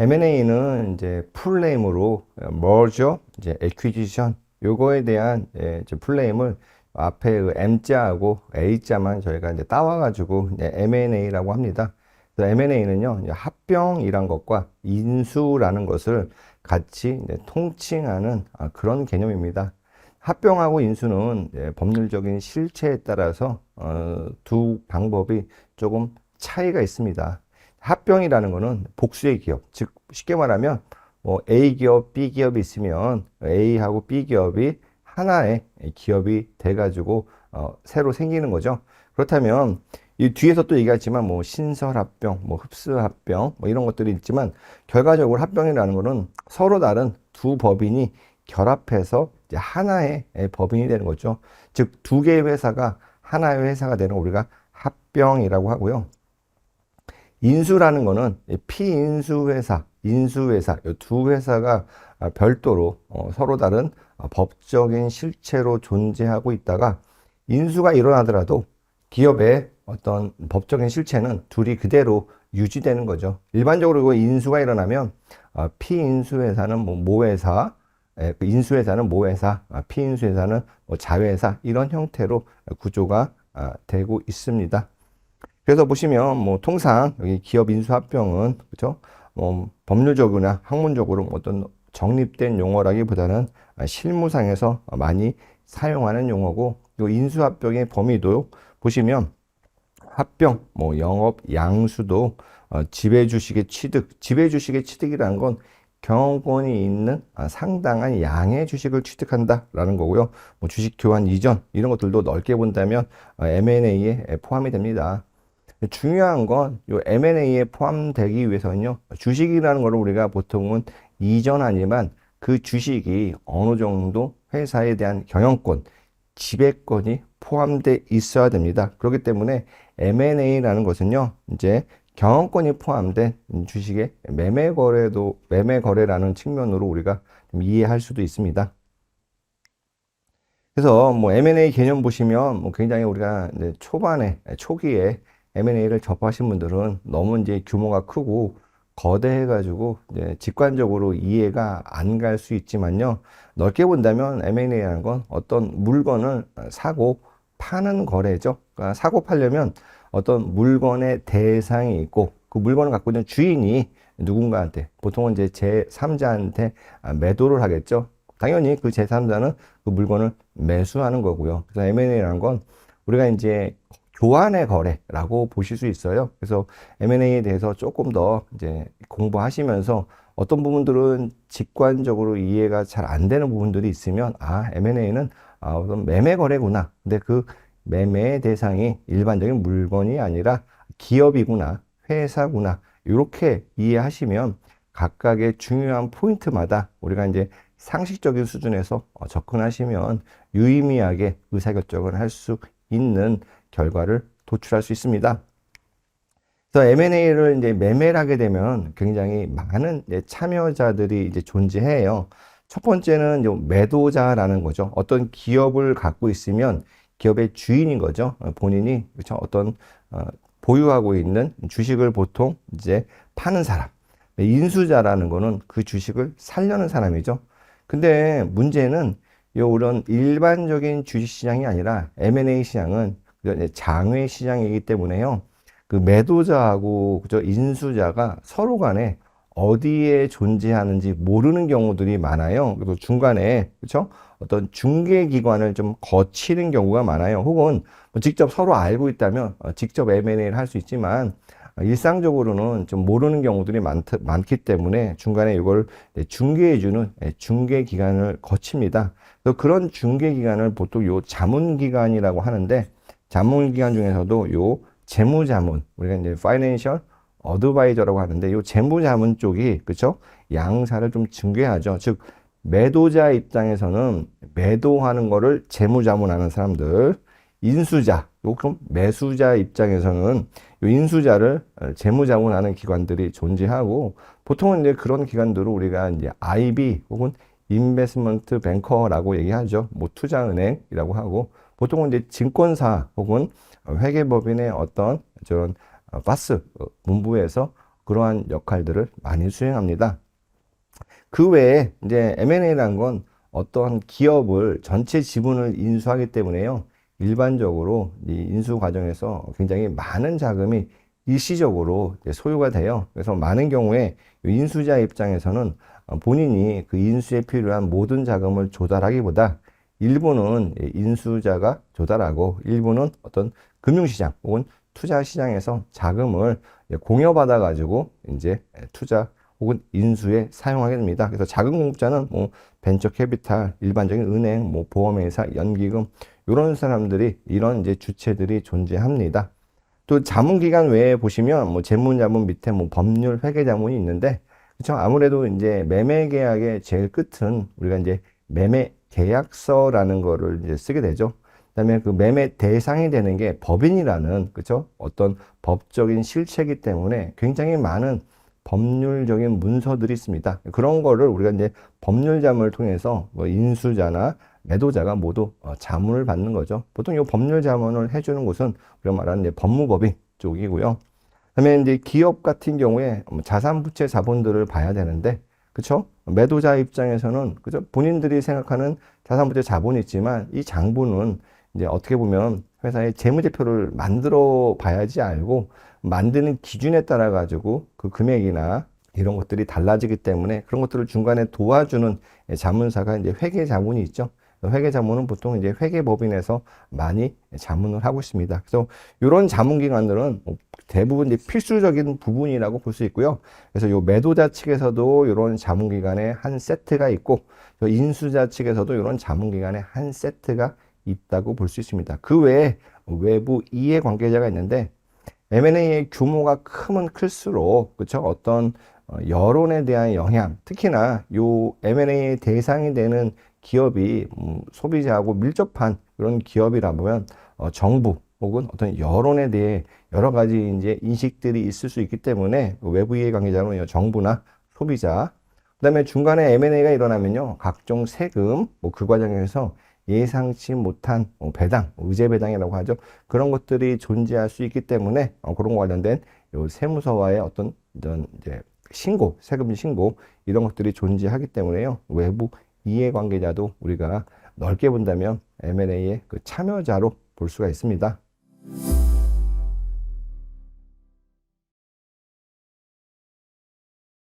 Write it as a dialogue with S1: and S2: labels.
S1: M&A는 이제 풀네임으로 merger, 이제 acquisition 요거에 대한 예, 풀네임을 앞에 그 M자하고 A자만 저희가 이제 따와가지고 이제 M&A라고 합니다. M&A는요 합병이란 것과 인수라는 것을 같이 통칭하는 아, 그런 개념입니다. 합병하고 인수는 예, 법률적인 실체에 따라서 어, 두 방법이 조금 차이가 있습니다. 합병이라는 것은 복수의 기업, 즉 쉽게 말하면 뭐 A 기업, B 기업이 있으면 A하고 B 기업이 하나의 기업이 돼가지고 어, 새로 생기는 거죠. 그렇다면 이 뒤에서 또 얘기하지만 뭐 신설 합병, 뭐 흡수 합병, 뭐 이런 것들이 있지만 결과적으로 합병이라는 것은 서로 다른 두 법인이 결합해서 이제 하나의 법인이 되는 거죠. 즉 두 개의 회사가 하나의 회사가 되는 걸 우리가 합병이라고 하고요. 인수라는 거는 피인수 회사, 인수 회사, 이 두 회사가 별도로 어, 서로 다른 어, 법적인 실체로 존재하고 있다가 인수가 일어나더라도 기업의 어떤 법적인 실체는 둘이 그대로 유지되는 거죠. 일반적으로 인수가 일어나면 어, 피인수 회사는 뭐 모회사, 예, 그 인수 회사는 모회사, 아, 피인수 회사는 뭐 자회사 이런 형태로 구조가 아, 되고 있습니다. 그래서 보시면 뭐 통상 여기 기업 인수합병은 그렇죠? 뭐 법률적으로나 학문적으로 어떤 정립된 용어라기보다는 실무상에서 많이 사용하는 용어고 이 인수합병의 범위도 보시면 합병, 뭐 영업, 양수도 어, 지배 주식의 취득, 지배 주식의 취득이라는 건 경영권이 있는 아, 상당한 양의 주식을 취득한다라는 거고요. 뭐 주식 교환 이전 이런 것들도 넓게 본다면 어, M&A에 포함이 됩니다. 중요한 건요 M&A에 포함되기 위해서는요. 주식이라는 거를 우리가 보통은 이전하지만 그 주식이 어느 정도 회사에 대한 경영권, 지배권이 포함되어 있어야 됩니다. 그렇기 때문에 M&A라는 것은요. 이제 경영권이 포함된 주식의 매매 거래도 매매 거래라는 측면으로 우리가 좀 이해할 수도 있습니다. 그래서 뭐 M&A 개념 보시면 뭐 굉장히 우리가 초반에 초기에 M&A를 접하신 분들은 너무 이제 규모가 크고 거대해가지고 이제 직관적으로 이해가 안 갈 수 있지만요. 넓게 본다면 M&A라는 건 어떤 물건을 사고 파는 거래죠. 그러니까 사고 팔려면 어떤 물건의 대상이 있고 그 물건을 갖고 있는 주인이 누군가한테 보통은 이제 제3자한테 매도를 하겠죠. 당연히 그 제3자는 그 물건을 매수하는 거고요. 그래서 M&A라는 건 우리가 이제 교환의 거래라고 보실 수 있어요. 그래서 M&A에 대해서 조금 더 이제 공부하시면서 어떤 부분들은 직관적으로 이해가 잘 안 되는 부분들이 있으면 아 M&A는 아, 어떤 매매 거래구나. 근데 그 매매의 대상이 일반적인 물건이 아니라 기업이구나, 회사구나. 이렇게 이해하시면 각각의 중요한 포인트마다 우리가 이제 상식적인 수준에서 어, 접근하시면 유의미하게 의사결정을 할 수 있는 결과를 도출할 수 있습니다. 그래서 M&A를 이제 매매를 하게 되면 굉장히 많은 참여자들이 이제 존재해요. 첫 번째는 매도자라는 거죠. 어떤 기업을 갖고 있으면 기업의 주인인 거죠. 어, 본인이 그렇죠. 어떤 어, 보유하고 있는 주식을 보통 이제 파는 사람. 인수자라는 거는 그 주식을 살려는 사람이죠. 근데 문제는 요 이런 일반적인 주식 시장이 아니라 M&A 시장은 장외 시장이기 때문에요. 그 매도자하고 그저 인수자가 서로 간에 어디에 존재하는지 모르는 경우들이 많아요. 그래서 중간에 그렇죠? 어떤 중개 기관을 좀 거치는 경우가 많아요. 혹은 뭐 직접 서로 알고 있다면 어, 직접 M&A를 할 수 있지만 일상적으로는 좀 모르는 경우들이 많, 많기 때문에 중간에 이걸 중개해주는 예, 중개 기관을 거칩니다. 그래서 그런 중개 기관을 보통 요 자문 기관이라고 하는데 자문 기관 중에서도 요 재무 자문 우리가 이제 파이낸셜 어드바이저라고 하는데 요 재무 자문 쪽이 그렇죠 양사를 좀 증개하죠. 즉 매도자 입장에서는 매도하는 거를 재무 자문하는 사람들 인수자 요 그럼 매수자 입장에서는 요 인수자를 재무 자문하는 기관들이 존재하고 보통은 이제 그런 기관들을 우리가 이제 IB 혹은 인베스먼트 뱅커라고 얘기하죠. 뭐 투자은행이라고 하고 보통은 이제 증권사 혹은 회계법인의 어떤 저런 파스 문부에서 그러한 역할들을 많이 수행합니다. 그 외에 이제 M&A라는 건 어떠한 기업을 전체 지분을 인수하기 때문에요. 일반적으로 이 인수 과정에서 굉장히 많은 자금이 일시적으로 소요가 돼요. 그래서 많은 경우에 이 인수자 입장에서는 어, 본인이 그 인수에 필요한 모든 자금을 조달하기보다 일부는 이 인수자가 조달하고 일부는 어떤 금융시장 혹은 투자시장에서 자금을 공여받아 가지고 이제 투자 혹은 인수에 사용하게 됩니다. 그래서 자금 공급자는 뭐 벤처 캐피탈, 일반적인 은행, 뭐 보험회사, 연기금 이런 사람들이 이런 이제 주체들이 존재합니다. 또 자문기간 외에 보시면 뭐 재무자문 밑에 뭐 법률 회계자문이 있는데 그렇죠. 아무래도 이제 매매 계약의 제일 끝은 우리가 이제 매매 계약서라는 거를 이제 쓰게 되죠. 그다음에 그 매매 대상이 되는 게 법인이라는 그렇죠. 어떤 법적인 실체이기 때문에 굉장히 많은 법률적인 문서들이 있습니다. 그런 거를 우리가 이제 법률 자문을 통해서 뭐 인수자나 매도자가 모두 어, 자문을 받는 거죠. 보통 이 법률 자문을 해주는 곳은 우리가 말하는 법무법인 쪽이고요. 그다음에 이제 기업 같은 경우에 뭐 자산 부채 자본들을 봐야 되는데, 그쵸? 매도자 입장에서는 그죠? 본인들이 생각하는 자산부채 자본이 있지만 이 장부는 이제 어떻게 보면 회사의 재무제표를 만들어 봐야지 알고 만드는 기준에 따라 가지고 그 금액이나 이런 것들이 달라지기 때문에 그런 것들을 중간에 도와주는 자문사가 이제 회계 자문이 있죠. 회계 자문은 보통 이제 회계법인에서 많이 자문을 하고 있습니다. 그래서 이런 자문 기관들은 대부분 이제 필수적인 부분이라고 볼 수 있고요. 그래서 요 매도자 측에서도 이런 자문 기관의 한 세트가 있고 요 인수자 측에서도 이런 자문 기관의 한 세트가 있다고 볼 수 있습니다. 그 외에 외부 이해 관계자가 있는데 M&A의 규모가 크면 클수록 그렇죠? 어떤 어, 여론에 대한 영향, 특히나 요 M&A의 대상이 되는 기업이 음, 소비자하고 밀접한 그런 기업이라면 어, 정부 혹은 어떤 여론에 대해 여러 가지 이제 인식들이 있을 수 있기 때문에 그 외부 이해 관계자는 정부나 소비자, 그다음에 중간에 M&A가 일어나면요 각종 세금 뭐 그 과정에서 예상치 못한 어, 배당, 의제 배당이라고 하죠. 그런 것들이 존재할 수 있기 때문에 어, 그런 거 관련된 요 세무서와의 어떤 이런 이제 신고, 세금 신고 이런 것들이 존재하기 때문에요. 외부 이해관계자도 우리가 넓게 본다면 M&A의 그 참여자로 볼 수가 있습니다. you